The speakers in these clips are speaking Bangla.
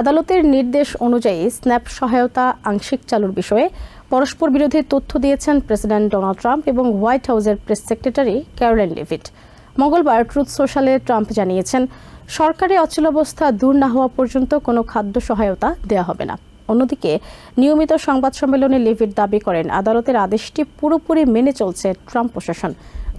আদালতের নির্দেশ অনুযায়ী স্ন্যাপ সহায়তা আংশিক চালুর বিষয়ে পরস্পর বিরোধী তথ্য দিয়েছেন প্রেসিডেন্ট ডোনাল্ড ট্রাম্প এবং হোয়াইট হাউসের প্রেস সেক্রেটারি ক্যারোলাইন লিভিট মঙ্গলবার ট্রুথ সোশ্যালে ট্রাম্প জানিয়েছেন, সরকারি অচলাবস্থা দূর না হওয়া পর্যন্ত কোনো খাদ্য সহায়তা দেওয়া হবে না। অন্যদিকে, নিয়মিত সংবাদ সম্মেলনে লিভিট দাবি করেন, আদালতের আদেশটি পুরোপুরি মেনে চলছে ট্রাম্প প্রশাসন।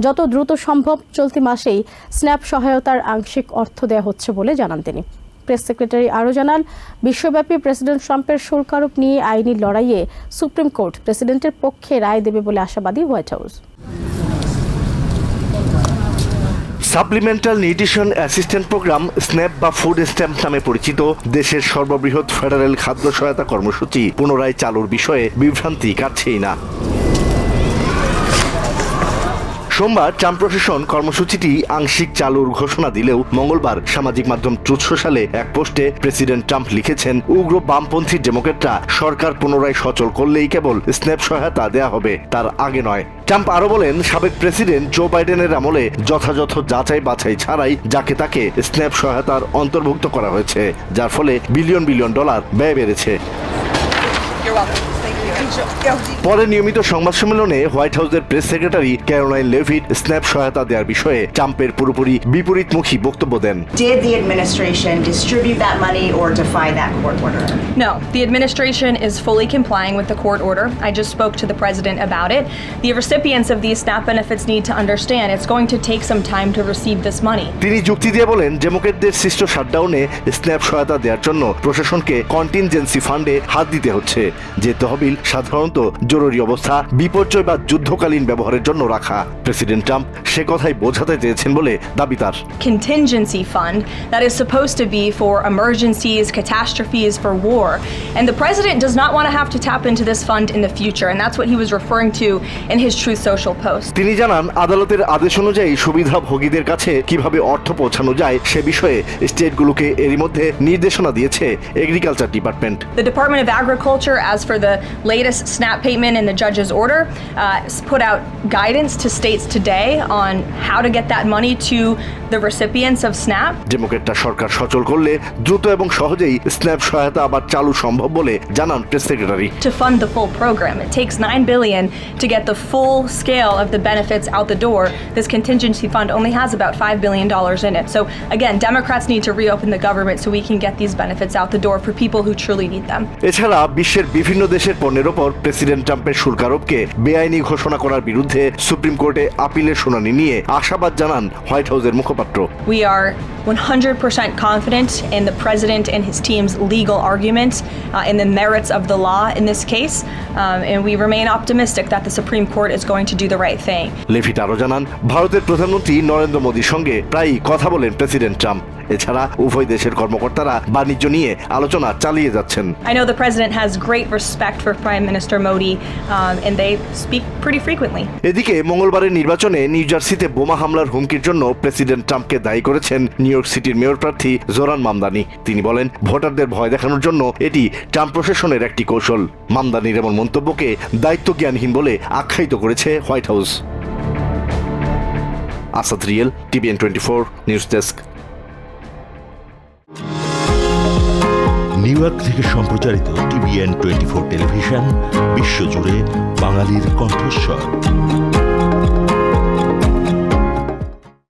যত দ্রুত সম্ভব চলতি মাসেই স্ন্যাপ সহায়তার আংশিক অর্থ দেওয়া হচ্ছে বলে জানান তিনি। প্রেস সেক্রেটারি আরও জানান, বিশ্বব্যাপী প্রেসিডেন্ট ট্রাম্পের আরোপ নিয়ে আইনি লড়াইয়ে সুপ্রিম কোর্ট প্রেসিডেন্টের পক্ষে রায় দেবে বলে আশাবাদী White House. Supplemental nutrition assistant program SNAP বা ফুড স্ট্যাম্প নামে পরিচিত দেশের সর্ববৃহৎ ফেডারেল খাদ্য সহায়তা কর্মসূচি পুনরায় চালুর বিষয়ে বিভ্রান্তি কাটছেই না। সোমবার ট্রাম্প প্রশাসন কর্মসূচিটি আংশিক চালুর ঘোষণা দিলেও মঙ্গলবার সামাজিক মাধ্যম ট্রুথ সালে এক পোস্টে প্রেসিডেন্ট ট্রাম্প লিখেছেন, উগ্র বামপন্থী ডেমোক্রেটরা সরকার পুনরায় সচল করলেই কেবল স্ন্যাপ সহায়তা দেয়া হবে, তার আগে নয়। ট্রাম্প আরও বলেন, সাবেক প্রেসিডেন্ট জো বাইডেনের আমলে যথাযথ যাচাই বাছাই ছাড়াই যাকে তাকে স্ন্যাপ সহায়তার অন্তর্ভুক্ত করা হয়েছে, যার ফলে বিলিয়ন বিলিয়ন ডলার ব্যয় বেড়েছে। পরে নিয়মিত সংবাদ সম্মেলনে হোয়াইট হাউসের press secretary Caroline Leavitt SNAP সহায়তা দেওয়ার বিষয়ে ট্রাম্পের পুরোপুরি বিপরীতমুখী বক্তব্য দেন Did the administration distribute that money or defy that court order? No, the administration is fully complying with the court order. I just spoke to the president about it. The recipients of these SNAP benefits need to understand it's going to take some time to receive this money. তিনি যুক্তি দিয়ে বলেন ডেমোক্রেটদের সৃষ্ট শাটডাউনে স্ন্যাপ সহায়তা দেওয়ার জন্য প্রশাসনকে কন্টিনজেন্সি ফান্ডে হাত দিতে হচ্ছে যে তহবিল সাধারণত জরুরি অবস্থা বিপর্যয় বা যুদ্ধকালীন ব্যবহারের জন্য রাখা প্রেসিডেন্ট ট্রাম্প সে কথাই বোঝাতে চেয়েছেন বলে দাবি তার Contingency fund that is supposed to be for emergencies, catastrophes, for war. And the president does not want to have to tap into this fund in the future. And that's what he was referring to in his Truth Social post. তিনি জানান আদালতের আদেশ অনুযায়ী সুবিধাভোগীদের কাছে কীভাবে অর্থ পৌঁছানো যায় সে বিষয়ে স্টেটগুলোকে এরই মধ্যে নির্দেশনা দিয়েছে agriculture department The Department of Agriculture, as for the latest SNAP payment in the judge's order, uh, s- put out guidance to states today on how to get that money to the recipients of SNAP. ডেমোক্রেটরা সরকার সচল করলে দ্রুত এবং সহজেই স্ন্যাপ সহায়তা আবার চালু সম্ভব বলে জানান press secretary To fund the full program, it takes nine billion to get the full scale of the benefits out the door. This contingency fund only has about five billion dollars in it. So again, Democrats need to reopen the government so we can get these benefits out the door for people who truly need them. এছাড়া বিশ্বের বিভিন্ন দেশের পণ্যের ওপর প্রেসিডেন্ট ট্রাম্পের শুল্ক আরোপকে বেআইনি ঘোষণা করার বিরুদ্ধে সুপ্রিম কোর্টে আপিলের শুনানি নিয়ে আশাবাদ জানান হোয়াইট হাউসের মুখপাত্র। 100% confident in the president and his team's legal argument uh, in the merits of the law in this case, um, and we remain optimistic that the Supreme Court is going to do the right thing. Leavitt আরও জানান ভারতের প্রধানমন্ত্রী নরেন্দ্র মোদীর সঙ্গে প্রায়ই কথা বলেন প্রেসিডেন্ট ট্রাম্প এছাড়া উভয় দেশের কর্মকর্তারা বাণিজ্য নিয়ে আলোচনা চালিয়ে যাচ্ছেন I know the president has great respect for Prime Minister Modi, um, and they speak pretty frequently. এদিকে মঙ্গলবারের নির্বাচনে নিউ জার্সিতে বোমা হামলার হুমকির জন্য প্রেসিডেন্ট ট্রাম্পকে দায়ী করেছেন নিউ ইয়র্ক সিটির মেয়র প্রার্থী জোরান মামদানি। তিনি বলেন, ভোটারদের ভয় দেখানোর জন্য এটি ট্রাম্প প্রশাসনের একটি কৌশল। মামদানির এমন মন্তব্যকে দায়িত্ব জ্ঞানহীন বলে আখ্যায়িত করেছে White House. Asad real, TVN twenty four, news desk. New York থেকে সম্প্রচারিত টিভিএন টোয়েন্টি ফোর টেলিভিশন, বিশ্বজুড়ে বাঙালির কণ্ঠস্বর।